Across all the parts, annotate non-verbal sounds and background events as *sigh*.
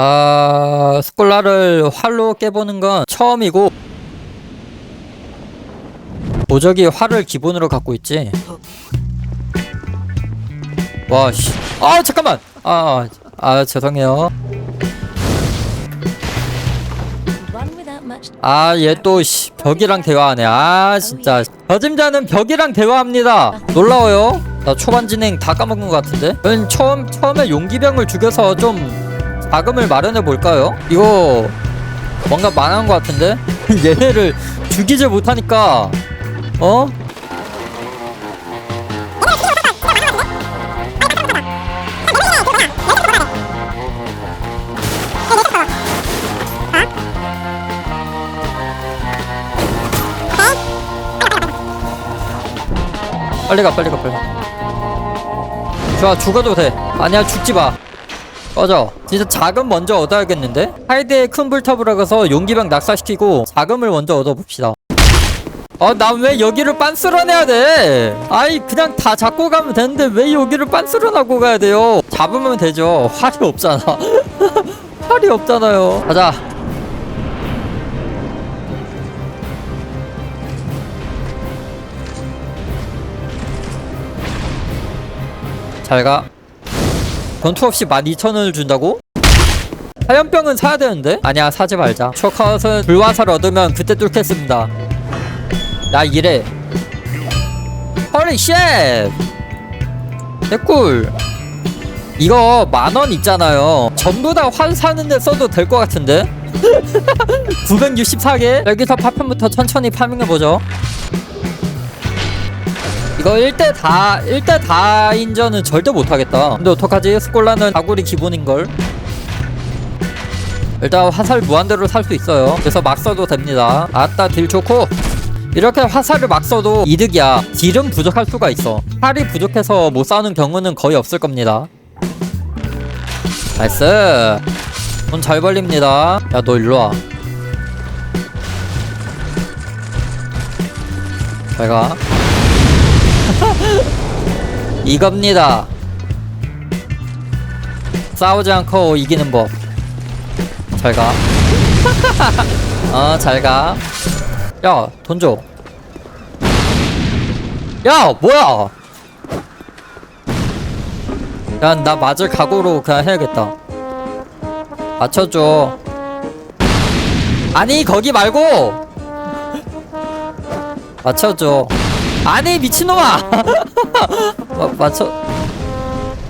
아, 스콜라를 활로 깨보는 건 처음이고 보적이 활을 기본으로 갖고 있지. 와, 씨. 아, 잠깐만. 아, 아, 죄송해요. 아, 얘 또, 씨, 벽이랑 대화하네. 아, 진짜. 저짐자는 벽이랑 대화합니다. 놀라워요. 나 초반 진행 다 까먹은 것 같은데? 은 처음, 처음에 용기병을 죽여서 좀 자금을 마련해 볼까요? 이거 뭔가 망한 것 같은데? *laughs* 얘네를 죽이지 못하니까, 어? 빨리 가, 빨리 가, 빨리 가. 좋아, 죽어도 돼. 아니야, 죽지 마. 꺼져. 진짜 자금 먼저 얻어야겠는데? 하이드의 큰 불탑으로 가서 용기병 낙사시키고 자금을 먼저 얻어봅시다. 어, 난왜 여기를 빤스런해야 돼? 아이, 그냥 다 잡고 가면 되는데 왜 여기를 빤스런하고 가야 돼요? 잡으면 되죠. 활이 없잖아. *laughs* 활이 없잖아요. 가자. 잘 가. 전투 없이 12,000원을 준다고? 화염병은 사야 되는데? 아니야 사지 말자. 쇼컷은 불화살 얻으면 그때 뚫겠습니다. 야 이래. 헐리 쉣! 개꿀. 이거 만원 있잖아요. 전부 다 환 사는데 써도 될 것 같은데? *laughs* 964개? 여기서 파편부터 천천히 파밍해보죠 이거 1대 다 1대 다 인전은 절대 못하겠다. 근데 어떡하지? 스콜라는 다구리 기본인걸. 일단 화살 무한대로 살 수 있어요. 그래서 막 써도 됩니다. 아따 딜 좋고. 이렇게 화살을 막 써도 이득이야. 딜은 부족할 수가 있어. 활이 부족해서 못 싸우는 경우는 거의 없을 겁니다. 나이스. 돈 잘 벌립니다. 야 너 일로와. 잘가 *laughs* 이겁니다. 싸우지 않고 이기는 법. 잘 가. *laughs* 어, 잘 가. 야, 돈 줘. 야, 뭐야? 야, 나 맞을 각오로 그냥 해야겠다. 맞춰줘. 아니, 거기 말고! *laughs* 맞춰줘. 아니 미친놈아 *laughs* 마, 맞춰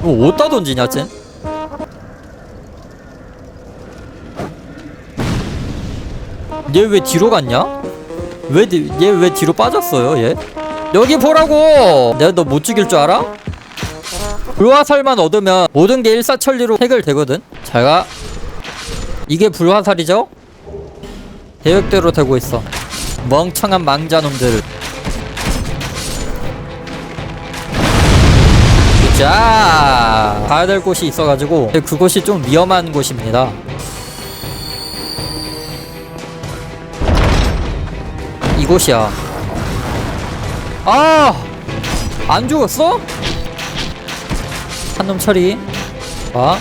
뭐 어디다 던지냐 쟤? 얘 왜 뒤로 갔냐? 왜얘 왜 뒤로 빠졌어요 얘? 여기 보라고 내가 너 못 죽일 줄 알아? 불화살만 얻으면 모든 게 일사천리로 해결되거든 잘가 이게 불화살이죠? 계획대로 되고 있어 멍청한 망자놈들 자 가야 될 곳이 있어가지고 그곳이 좀 위험한 곳입니다. 이곳이야. 아안 죽었어? 한 놈 처리. 아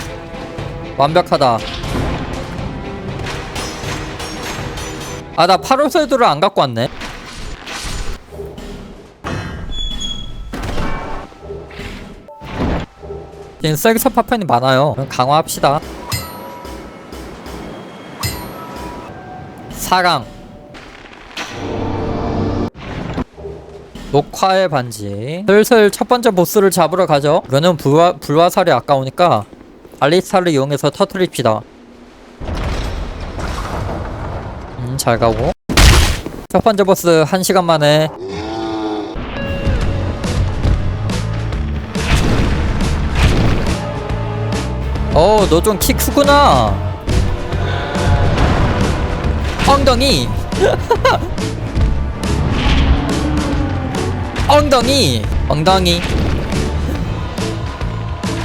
완벽하다. 아나 파로세드를 안 갖고 왔네 지금 셀기서 파편이 많아요. 그럼 강화합시다. 4강. 녹화의 반지. 슬슬 첫 번째 보스를 잡으러 가죠. 이거는 불화, 불화살이 아까우니까 알리스타를 이용해서 터트립시다. 음 잘 가고. 첫 번째 보스 1시간 만에 어, 너 좀 키 크구나. 엉덩이. *laughs* 엉덩이. 엉덩이.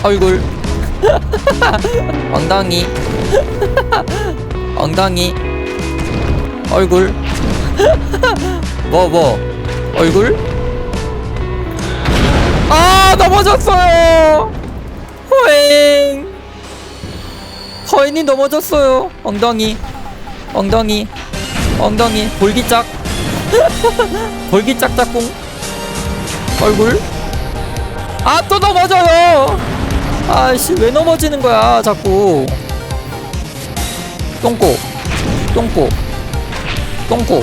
얼굴. *laughs* 엉덩이. 엉덩이. 얼굴. *laughs* 뭐, 뭐. 얼굴? 아, 넘어졌어요. 거인이 넘어졌어요. 엉덩이. 엉덩이. 엉덩이. 볼기짝. 볼기짝 *laughs* 짝꿍. 얼굴. 아 또 넘어져요. 아씨 왜 넘어지는 거야 자꾸. 똥꼬. 똥꼬. 똥꼬.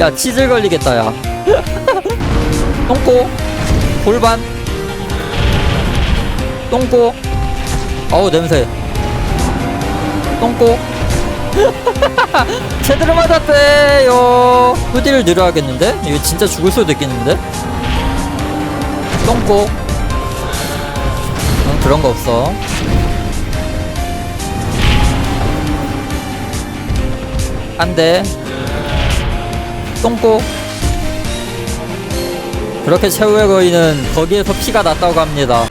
*laughs* 야 치질 걸리겠다 야. *laughs* 똥꼬. 골반 똥꼬. 어우 냄새. 똥꼬. *laughs* 제대로 맞았대요. 후디를 늘어야겠는데? 이거 진짜 죽을 수도 있겠는데? 똥꼬. 응 그런 거 없어. 안돼. 똥꼬. 그렇게 최후의 거인은 거기에서 피가 났다고 합니다